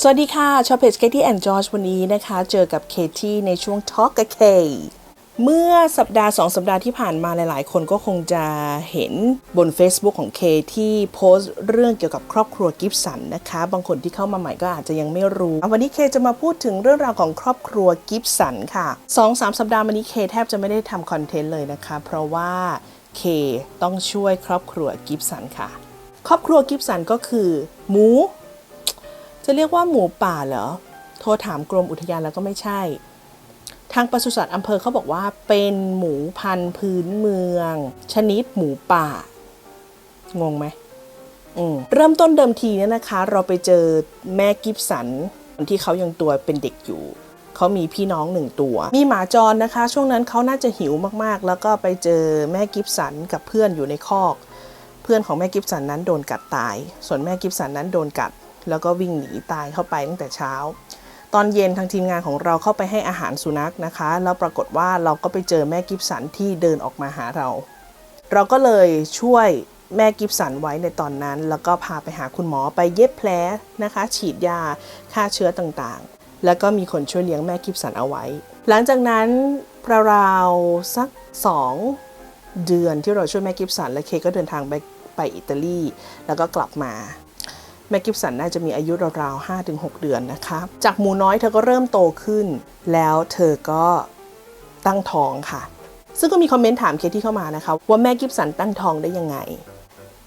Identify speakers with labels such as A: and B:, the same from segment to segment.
A: สวัสดีค่ะชาวเพจ Katie and George วันนี้นะคะ เจอกับเคที่ในช่วง Talk กับ K เมื่อสัปดาห์ 2 สัปดาห์ที่ผ่านมาหลาย ๆ คนก็คงจะเห็นบน Facebook ของเคที่โพสต์เรื่องเกี่ยวกับครอบครัวกิฟสันนะคะ บางคนที่เข้ามาใหม่ก็อาจจะยังไม่รู้ วันนี้เคจะมาพูดถึงเรื่องราวของครอบครัวกิฟสันค่ะ 2-3สัปดาห์มานี้เคแทบจะไม่ได้ทำคอนเทนต์เลยนะคะ เพราะว่าเคต้องช่วยครอบครัวกิฟสันค่ะ ครอบครัวกิฟสันก็คือ หมู จะเรียกว่าหมูป่าเหรอ โทรถามกรมอุทยานแล้วก็ไม่ใช่ ทางปศุสัตว์อำเภอเขาบอกว่าเป็นหมูพันธุ์พื้นเมือง ชนิดหมูป่า งงไหมเริ่มต้นเดิมทีเนี่ยนะคะ เราไปเจอแม่กิฟสันตอนที่เขายังตัวเป็นเด็กอยู่ เขามีพี่น้องหนึ่งตัว มีหมาจรนะคะ ช่วงนั้นเขาน่าจะหิวมากๆ แล้วก็ไปเจอแม่กิฟสันกับเพื่อนอยู่ในคอก เพื่อนของแม่กิฟสันนั้นโดนกัดตาย ส่วนแม่กิฟสันนั้นโดนกัด แล้วก็วิ่งหนีตายเข้าไปตั้งแต่เช้า ตอนเย็นทางทีมงานของเราเข้าไปให้อาหารสุนัขนะคะ แล้วปรากฏว่าเราก็ไปเจอแม่กิฟสันที่เดินออกมาหาเรา เราก็เลยช่วยแม่กิฟสันไว้ในตอนนั้น แล้วก็พาไปหาคุณหมอไปเย็บแผลนะคะ ฉีดยาฆ่าเชื้อต่างๆ แล้วก็มีคนช่วยเลี้ยงแม่กิฟสันเอาไว้ หลังจากนั้นราวๆสักสองเดือนที่เราช่วยแม่กิฟสันและเคก็เดินทางไปไปอิตาลี แล้วก็กลับมา แม่กิฟสันน่าจะมีอายุราวๆ5-6ถึงเดือนนะคะ จากหมูน้อยเธอก็เริ่มโตขึ้น แล้วเธอก็ตั้งท้องค่ะ ซึ่งก็มีคอมเมนต์ถามเคที่เข้ามานะคะ ว่าแม่กิฟสันตั้งท้องได้ยังไง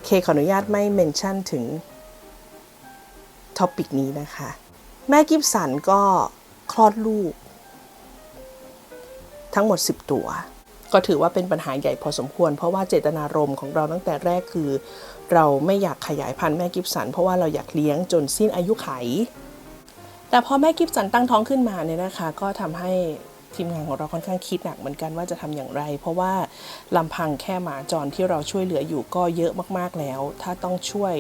A: เคขออนุญาตไม่เมนชั่นถึงท็อปิกนี้นะคะ แม่กิฟสันก็คลอดลูก ทั้งหมด 10 ตัว ก็ถือว่าเป็นปัญหาใหญ่พอสมควร เพราะว่าเจตนารมณ์ของเราตั้งแต่แรกคือ เราไม่อยากขยายพันธุ์แม่กิฟสัน เพราะว่าเราอยากเลี้ยงจนสิ้นอายุไข แต่พอแม่กิฟสันตั้งท้องขึ้นมาเนี่ยนะคะ ก็ทำให้ทีมงานของเราค่อนข้างคิดหนักเหมือนกันว่าจะทำอย่างไร เพราะว่าลำพังแค่หมาจรที่เราช่วยเหลืออยู่ก็เยอะมากๆแล้ว ถ้าต้องช่วย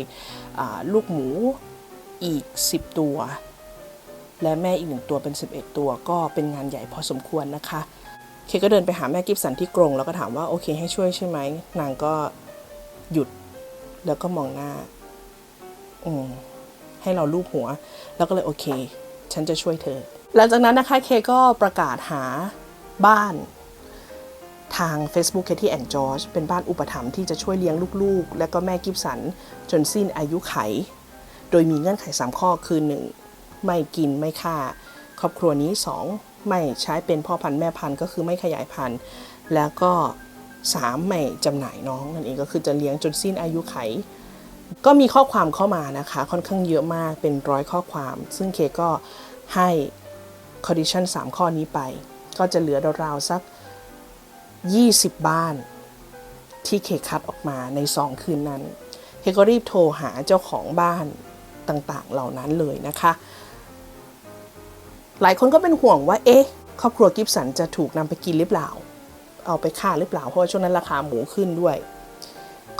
A: ลูกหมูอีก 10 ตัว และแม่อีกหนึ่งตัวเป็น 11 ตัวก็เป็นงานใหญ่พอสมควรนะคะ เคก็เดินไปหาแม่กิฟสันที่กรงแล้วก็ถามว่าโอเคให้ช่วยใช่ไหม นางก็หยุดแล้วก็มองหน้า อืมให้เราลูบหัว แล้วก็เลยโอเค ฉันจะช่วยเธอ หลังจากนั้นนะคะเคก็ประกาศหาบ้านทาง Facebook Katie and George เป็นบ้านอุปถัมภ์ที่จะช่วยเลี้ยงลูกๆ และก็แม่กิฟสัน จนสิ้นอายุไข โดยมีเงื่อนไข 3 ข้อคือ 1. ไม่กินไม่ฆ่า ครอบครัวนี้ 2. ไม่ใช้เป็นพ่อพันธุ์แม่พันธุ์ก็คือไม่ขยายพันธุ์ แล้วก็ 3. ไม่จำหน่ายน้องนั่นเองก็คือจะเลี้ยงจนสิ้นอายุไข ก็มีข้อความเข้ามานะคะ ค่อนข้างเยอะมากเป็นร้อยข้อความ ซึ่งเคก็ให้ condition 3 ข้อนี้ไป ก็จะเหลือราวๆสัก 20 บ้านที่เคคัดออกมาใน 2 คืนนั้น เคก็รีบโทรหาเจ้าของบ้านต่างๆเหล่านั้นเลยนะคะ หลายคนก็เป็นห่วงว่า เอ๊ะ ครอบครัวกิฟสันจะถูกนำไปกินหรือเปล่า เอาไปฆ่าหรือเปล่า เพราะว่าช่วงนั้นราคาหมูขึ้นด้วย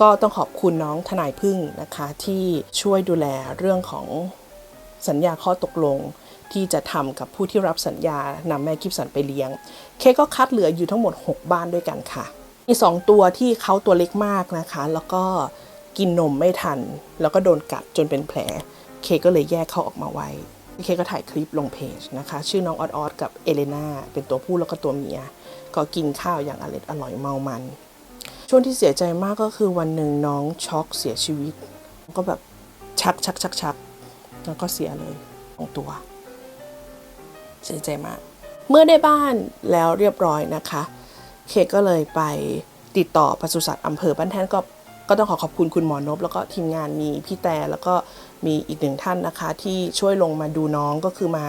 A: ก็ต้องขอบคุณน้องทนายพึ่งนะคะ ที่ช่วยดูแลเรื่องของสัญญาข้อตกลงที่จะทำกับผู้ที่รับสัญญานำแม่กิฟสันไปเลี้ยง เคก็คัดเหลืออยู่ทั้งหมด 6 บ้านด้วยกันค่ะ มี 2 ตัวที่เขาตัวเล็กมากนะคะ แล้วก็กินนมไม่ทัน แล้วก็โดนกัดจนเป็นแผล เคก็เลยแยกเขาออกมาไว้ เคก็ถ่ายคลิปลงเพจนะคะ ชื่อน้องออดออดกับเอเลนาเป็นตัวผู้แล้วก็ตัวเมีย ก็กินข้าวอย่างอร่อยอร่อยเมามัน ช่วงที่เสียใจมากก็คือวันหนึ่งน้องช็อกเสียชีวิต ก็แบบชักชักชักชักแล้วก็เสียเลยของตัว เสียใจมาก เมื่อได้บ้านแล้วเรียบร้อยนะคะ เคก็เลยไปติดต่อปศุสัตว์อำเภอบ้านแท่นก็ก็ต้องขอขอบคุณคุณหมอนพแล้วก็ทีมงานมีพี่แต่แล้วก็ มีอีกหนึ่งท่านนะคะที่ช่วยลงมาดูน้องก็คือมา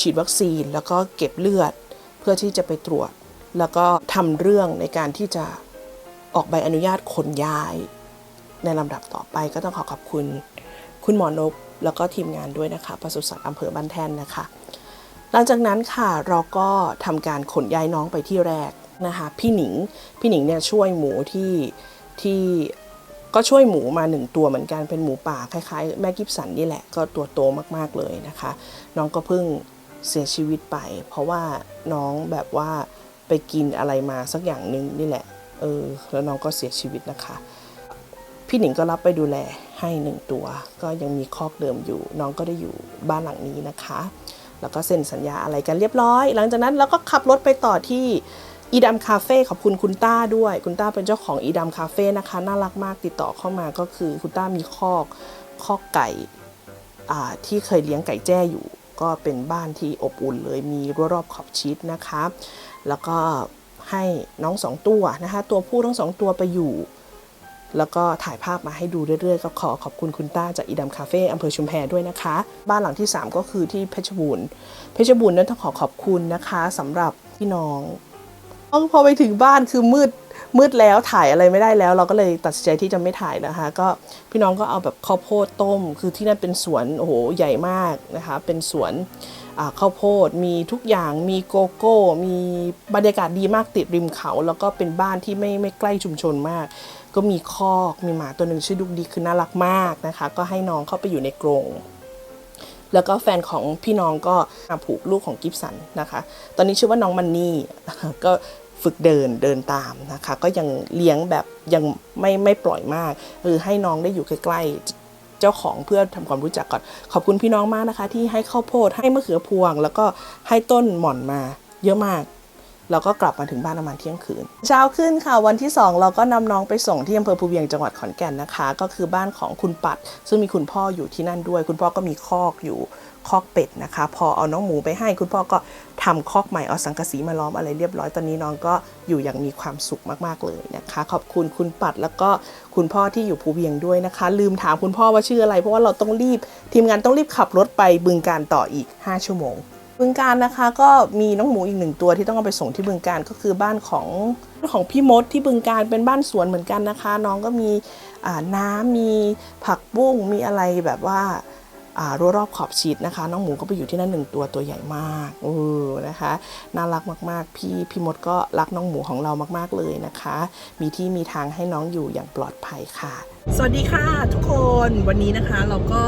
A: ฉีดวัคซีน แล้วก็เก็บเลือดเพื่อที่จะไปตรวจ แล้วก็ทำเรื่องในการที่จะออกใบอนุญาตขนย้าย ในลำดับต่อไปก็ต้องขอขอบคุณ คุณหมอนพแล้วก็ทีมงานด้วยนะคะปศุสัตว์อำเภอบ้านแท่นนะคะ หลังจากนั้นค่ะเราก็ทำการขนย้ายน้องไปที่แรกนะคะพี่หนิงพี่หนิงเนี่ยช่วยหมูที่ที่ ก็ช่วยหมูมาหนึ่งตัวเหมือนกันเป็นหมูป่าคล้ายๆ แม่กิฟสันนี่แหละก็ตัวโตมากๆเลยนะคะ น้องก็เพิ่งเสียชีวิตไป เพราะว่าน้องแบบว่าไปกินอะไรมาสักอย่างหนึ่งนี่แหละเออแล้วน้องก็เสียชีวิตนะคะ พี่หนิงก็รับไปดูแลให้หนึ่งตัว ก็ยังมีคอกเดิมอยู่ น้องก็ได้อยู่บ้านหลังนี้นะคะ แล้วก็เซ็นสัญญาอะไรกันเรียบร้อย หลังจากนั้นเราก็ขับรถไปต่อที่ อีดัมคาเฟ่ขอบคุณคุณต้าด้วย คุณต้าเป็นเจ้าของอีดัมคาเฟ่นะคะ น่ารักมากติดต่อเข้ามาก็คือคุณต้ามีคอกคอกไก่ที่เคยเลี้ยงไก่แจ้อยู่ ก็เป็นบ้านที่อบอุ่นเลยมีรั้วรอบขอบชิดนะคะ แล้วก็ให้น้องสองตัวนะคะ ตัวผู้ทั้งสองตัวไปอยู่ แล้วก็ถ่ายภาพมาให้ดูเรื่อยๆก็ขอขอบคุณคุณต้าจากอีดัมคาเฟ่อำเภอชุมแพด้วยนะคะ บ้านหลังที่ 3 ก็คือที่เพชรบูรณ์เพชรบูรณ์นั้นต้องขอขอบคุณนะคะสำหรับพี่น้อง พอไปถึงบ้านคือมืดมืดแล้วถ่ายอะไรไม่ได้แล้ว เราก็เลยตัดสินใจที่จะไม่ถ่ายนะคะ ก็พี่น้องก็เอาแบบข้าวโพดต้ม คือที่นั่นเป็นสวนโอ้โหใหญ่มากนะคะ เป็นสวนข้าวโพดมีทุกอย่างมีโกโก้ มีบรรยากาศดีมากติดริมเขา แล้วก็เป็นบ้านที่ไม่ไม่ใกล้ชุมชนมาก ก็มีคอกมีหมาตัวหนึ่งชื่อดุกดีคือน่ารักมากนะคะ ก็ให้น้องเข้าไปอยู่ในกรง แล้วก็แฟนของพี่น้องก็มาผูกลูกของกิฟสันนะคะ ตอนนี้ชื่อว่าน้องมันนี่ก็ฝึกเดินเดินตามนะคะ ก็ยังเลี้ยงแบบยังไม่ไม่ปล่อยมากคือให้น้องได้อยู่ใกล้ๆเจ้าของเพื่อทำความรู้จักก่อน ขอบคุณพี่น้องมากนะคะ ที่ให้ข้าวโพดให้มะเขือพวง แล้วก็ให้ต้นหม่อนมาเยอะมาก แล้วก็กลับมาถึงบ้านประมาณเที่ยงคืน เช้าขึ้นค่ะวันที่ 2 เราก็นำน้องไปส่งที่อำเภอภูเวียงจังหวัดขอนแก่นนะคะ ก็คือบ้านของคุณปัด ซึ่งมีคุณพ่ออยู่ที่นั่นด้วย คุณพ่อก็มีคอกอยู่คอกเป็ดนะคะ พอเอาน้องหมูไปให้คุณพ่อก็ทำคอกใหม่เอาสังกะสีมาล้อมอะไรเรียบร้อยตอนนี้น้องก็อยู่อย่างมีความสุขมากๆเลยนะคะ ขอบคุณคุณปัดแล้วก็คุณพ่อที่อยู่ภูเวียงด้วยนะคะ ลืมถามคุณพ่อว่าชื่ออะไร เพราะว่าเราต้องรีบ ทีมงานต้องรีบขับรถไปบึงการต่ออีก 5 ชั่วโมง บึงการนะคะก็มีน้องหมูอีกหนึ่งตัวที่ต้องเอาไปส่งที่บึงการก็คือบ้านของของพี่มดที่บึงการเป็นบ้านสวนเหมือนกันนะคะ น้องก็มีน้ำมีผักบุ้งมีอะไรแบบว่า รั้วรอบขอบชิดนะคะ น้องหมูก็ไปอยู่ที่นั่นหนึ่งตัวตัวใหญ่มากเออนะคะ น่ารักมากๆ พี่พี่มดก็รักน้องหมูของเรามากๆเลยนะคะ มีที่มีทางให้น้องอยู่อย่างปลอดภัยค่ะ สวัสดีค่ะทุกคนวันนี้นะคะเราก็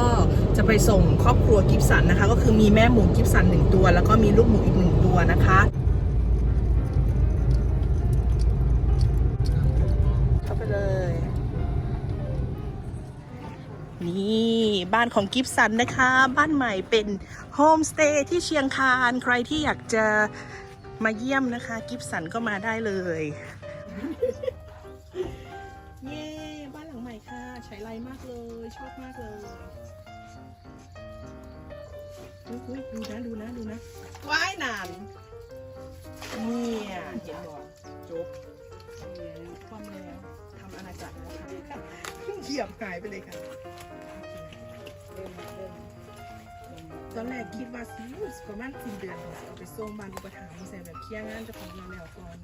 A: จะไปส่งครอบครัวกิฟสันนะคะ ก็คือมีแม่หมูกิฟสันหนึ่งตัว แล้วก็มีลูกหมูอีกหนึ่งตัวนะคะเข้าไปเลย นี่ บ้านของกิฟสันนะคะ บ้านใหม่เป็นโฮมสเตย์ที่เชียงคานใครที่อยากจะมาเยี่ยมนะคะ กิฟสันก็มาได้เลย เย้ บ้านหลังใหม่ค่ะ ใช้ไรมากเลย ชอบมากเลยดูนะดูนะดูนะว้ายนานเนี่ยเห็นหรอจบความแล้วทำอาณาจักรแล้วค่ะเหยียบหายไปเลยค่ะ ตอนแรกคิดว่าสิประมาณสิ้นเดือนเอาไปส่งบ้านอุปถัมภ์ใส่แบบเคลียร์งานเจะของเราแล้วก่อน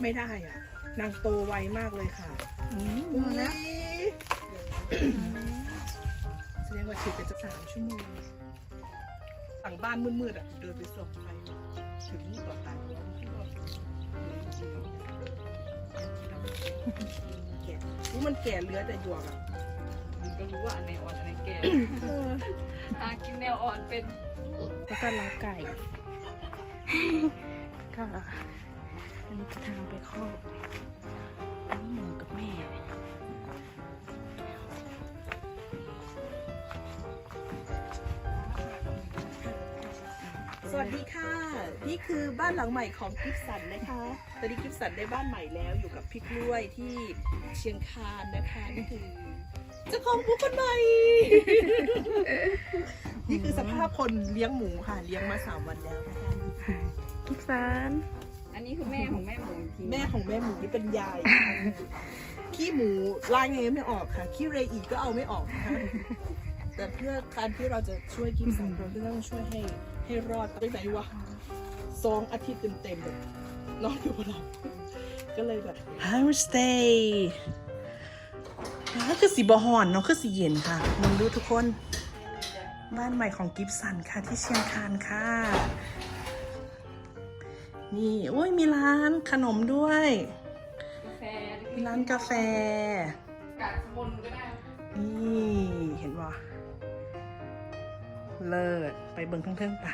A: ไม่ได้อะ นางโตไวมากเลยค่ะอุ้ยแสดงว่าถือเป็นจะสามชั่วโมงสั่งบ้านมืดๆอะ เดินไปส่งไปถึงนี่ก่อนตายแล้วแก่รู้มันแก่เหลือแต่หยวกอะ
B: มันก็รู้ว่าอันไหนอ่อนอันไหนแก่หากินแนวอ่อนเป็น
C: แล้วก็เล้าไก่ก็อันนี้จะทางไปครอบอันนี้หมูกับแม่
A: สวัสดีค่ะ นี่คือบ้านหลังใหม่ของกิฟสันนะคะ ตอนนี้กิฟสันได้บ้านใหม่แล้วอยู่กับพี่กล้วยที่เชียงคานนะคะนี่คือเจ้าของหมูคนใหม่นี่คือสภาพคนเลี้ยงหมูค่ะ เลี้ยงมาสามวันแล้วนะคะ
C: ทุกสาร
B: อันนี้คือแม่ของแม่หมูอีกที
A: แม่ของแม่หมูนี่เป็นยายขี้หมูลายไงไม่ออกค่ะขี้เรอีก็เอาไม่ออกนะคะแต่เพื่อการที่เราจะช่วยกิฟสันเราก็ต้องช่วยให้ให้รอดตั้งแต่วะสองอาทิตย์เต็มๆแบบนอนอยู่บนหลังก็เลยแบบ Home stay ก็คือสีบอหอนเนาะคือสีเย็นค่ะมองดูทุกคน บ้านใหม่ของกิฟสันค่ะที่เชียงคานค่ะ นี่โอ้ยมีร้านขนมด้วย
B: กาแฟ
A: มีร้านกาแฟ
B: กาดบนก็ได้
A: นี่เห็นบ่เลิศไปเบิ่งเทิงๆป่ะ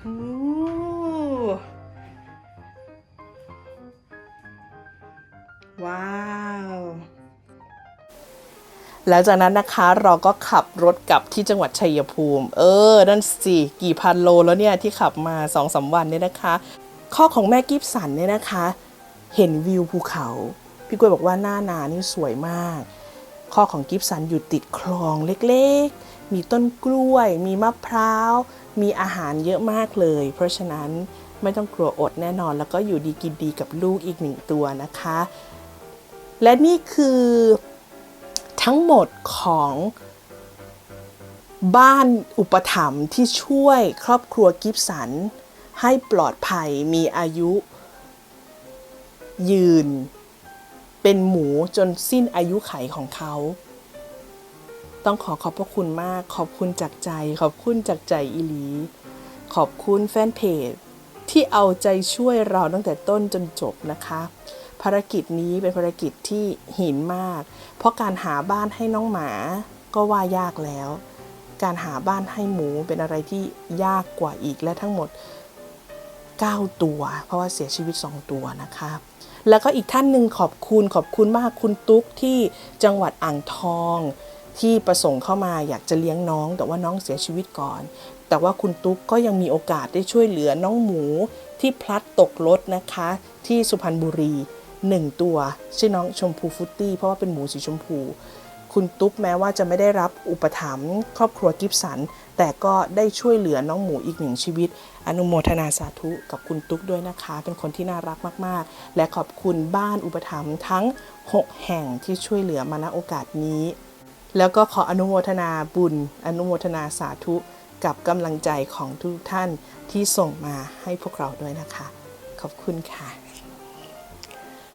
A: โอ้ แล้วจากนั้นนะคะเราก็ขับรถกลับที่จังหวัดชัยภูมิ เออ นั่นสิ กี่พันโลแล้วเนี่ย ที่ขับมาสองสามวันเนี่ยนะคะ ข้อของแม่กิฟสันเนี่ยนะคะ เห็นวิวภูเขา พี่กล้วยบอกว่าหน้าหนานี่สวยมาก ข้อของกิฟสันอยู่ติดคลองเล็กๆ มีต้นกล้วย มีมะพร้าว มีอาหารเยอะมากเลย เพราะฉะนั้นไม่ต้องกลัวอดแน่นอน แล้วก็อยู่ดีกินดีกับลูกอีกหนึ่งตัวนะคะ และนี่คือ ทั้งหมดของบ้านอุปถัมภ์ที่ช่วยครอบครัวกิฟสัน ให้ปลอดภัยมีอายุ ยืน เป็นหมูจนสิ้นอายุไขของเขา ต้องขอขอบพระคุณมากขอบคุณจากใจ ขอบคุณจากใจอีหลี ขอบคุณแฟนเพจที่เอาใจช่วยเราตั้งแต่ต้นจนจบนะคะ ภารกิจนี้เป็นภารกิจที่หินมาก เพราะการหาบ้านให้น้องหมาก็ว่ายากแล้ว การหาบ้านให้หมูเป็นอะไรที่ยากกว่าอีกและทั้งหมด 9 ตัว เพราะว่าเสียชีวิต 2 ตัวนะคะแล้วก็อีกท่านหนึ่งขอบคุณขอบคุณมากคุณตุ๊กที่จังหวัดอ่างทองที่ประสงค์เข้ามาอยากจะเลี้ยงน้อง แต่ว่าน้องเสียชีวิตก่อน แต่ว่าคุณตุ๊กก็ยังมีโอกาสได้ช่วยเหลือน้องหมูที่พลัดตกรถนะคะ ที่สุพรรณบุรี หนึ่งตัว ชื่อน้องชมพูฟุตตี้เพราะว่าเป็นหมูสีชมพู คุณตุ๊กแม้ว่าจะไม่ได้รับอุปถัมภ์ครอบครัวกิฟสัน แต่ก็ได้ช่วยเหลือน้องหมูอีกหนึ่งชีวิต อนุโมทนาสาธุกับคุณตุ๊กด้วยนะคะ เป็นคนที่น่ารักมากๆ และขอบคุณบ้านอุปถัมภ์ทั้ง 6 แห่งที่ช่วยเหลือมาณโอกาสนี้แล้วก็ขออนุโมทนาบุญ อนุโมทนาสาธุกับกำลังใจของทุกท่านที่ส่งมาให้พวกเราด้วยนะคะ ขอบคุณค่ะ